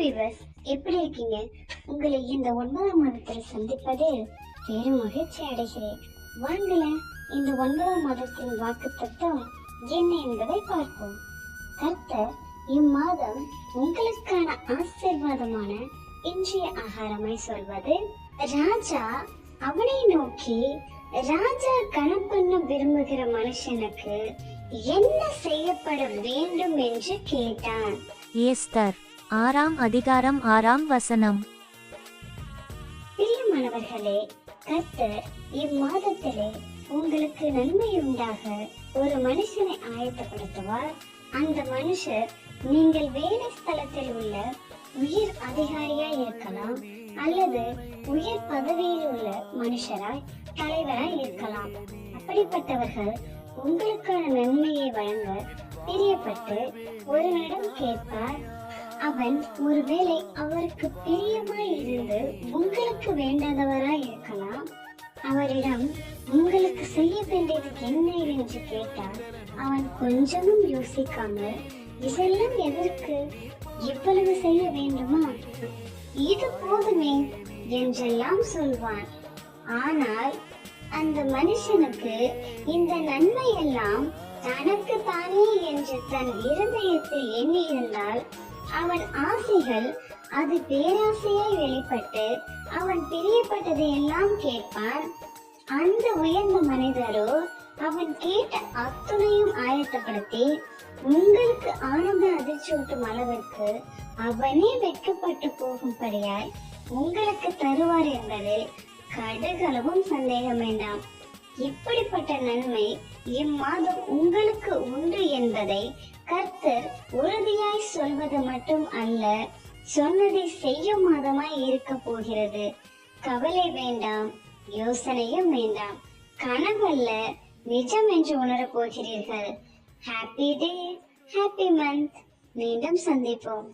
Viewers எப்படி இருக்கீங்க? உங்களை இந்த ஒன்பதாம் மாதத்தில் சந்திப்பதில் பெரும் மகிழ்ச்சி அடைகிறேன். வாங்களேன் இந்த ஒன்பதாம் மாதத்தின் வாக்கு தத்துவம் என்ன என்பதை பார்ப்போம். கர்த்தர் இம்மாதம் உங்களுக்கான ஆசிர்வாதமான இன்றைய ஆகாரமாய் சொல்வது ராஜா அவனை நோக்கி ராஜா கணம் பண்ண விரும்புகிற மனுஷனுக்கு என்ன செய்யப்பட வேண்டும் என்று கேட்டான். எஸ்தர் ஆறாம் அதிகாரம் ஆறாம் வசனம். பிரியமானவர்களே கர்த்தர் இம்மாதத்திலே உங்களுக்கு நன்மை உண்டாக ஒரு மனுஷனை ஆயத்தப்படுத்துவார். அந்த மனுஷர் நீங்கள் வேலை ஸ்தலத்தில் உள்ள உயர் அதிகாரியாய் இருக்கலாம் அல்லது உயர் பதவியில் உள்ள மனுஷராய் தலைவராய் இருக்கலாம். அப்படிப்பட்டவர்கள் உங்களுக்கான நன்மையை வழங்க பிரியப்பட்டு ஒருவனிடம் கேட்பார். அவன் ஒருவேளை அவருக்கு பிரியமாய் இருந்து உங்களுக்கு வேண்டாதவராய் இருக்கலாம்? அவரிடம் உங்களுக்கு செய்ய வேண்டியது என்ன? என்று கேட்டால் அவன் கொஞ்சமும் யோசிக்காமல் இதெல்லாம் எதற்கு? இவ்வளவு செய்ய வேண்டுமா? இது போதுமே என்றெல்லாம் சொல்வான். ஆனால் அந்த மனுஷனுக்கு இந்த நன்மை எல்லாம் தனக்கு தானே என்று தன் இருதயத்தில் எண்ணி இருந்தால் அவன் ஆசைகள் அது பேராசையாய் வெளிப்பட்டு அவன் பிரியப்பட்டதை எல்லாம் கேட்பான். அந்த உயர்ந்த மனிதரோ அவன் கேட்ட அத்துணையும் ஆயத்தப்படுத்தி உங்களுக்கு ஆனந்த அதிர்ச்சியூட்டும் அளவிற்கு அவனே வெட்கப்பட்டு போகும்படியாய் உங்களுக்கு தருவார் என்பதில் கடுகளவும் சந்தேகம் வேண்டாம். இப்படிப்பட்ட நன்மை இம்மாதம் உங்களுக்கு உண்டு என்பதை கர்த்தர் உறுதியாய் சொல்வது மட்டும் அல்ல சொன்னதை செய்யும் மாதமாய் இருக்க போகிறது. கவலை வேண்டாம் யோசனையும் வேண்டாம். கனவல்ல நிஜம் என்று உணரப் போகிறீர்கள். ஹாப்பி டே ஹாப்பி மந்த் மீண்டும் சந்திப்போம்.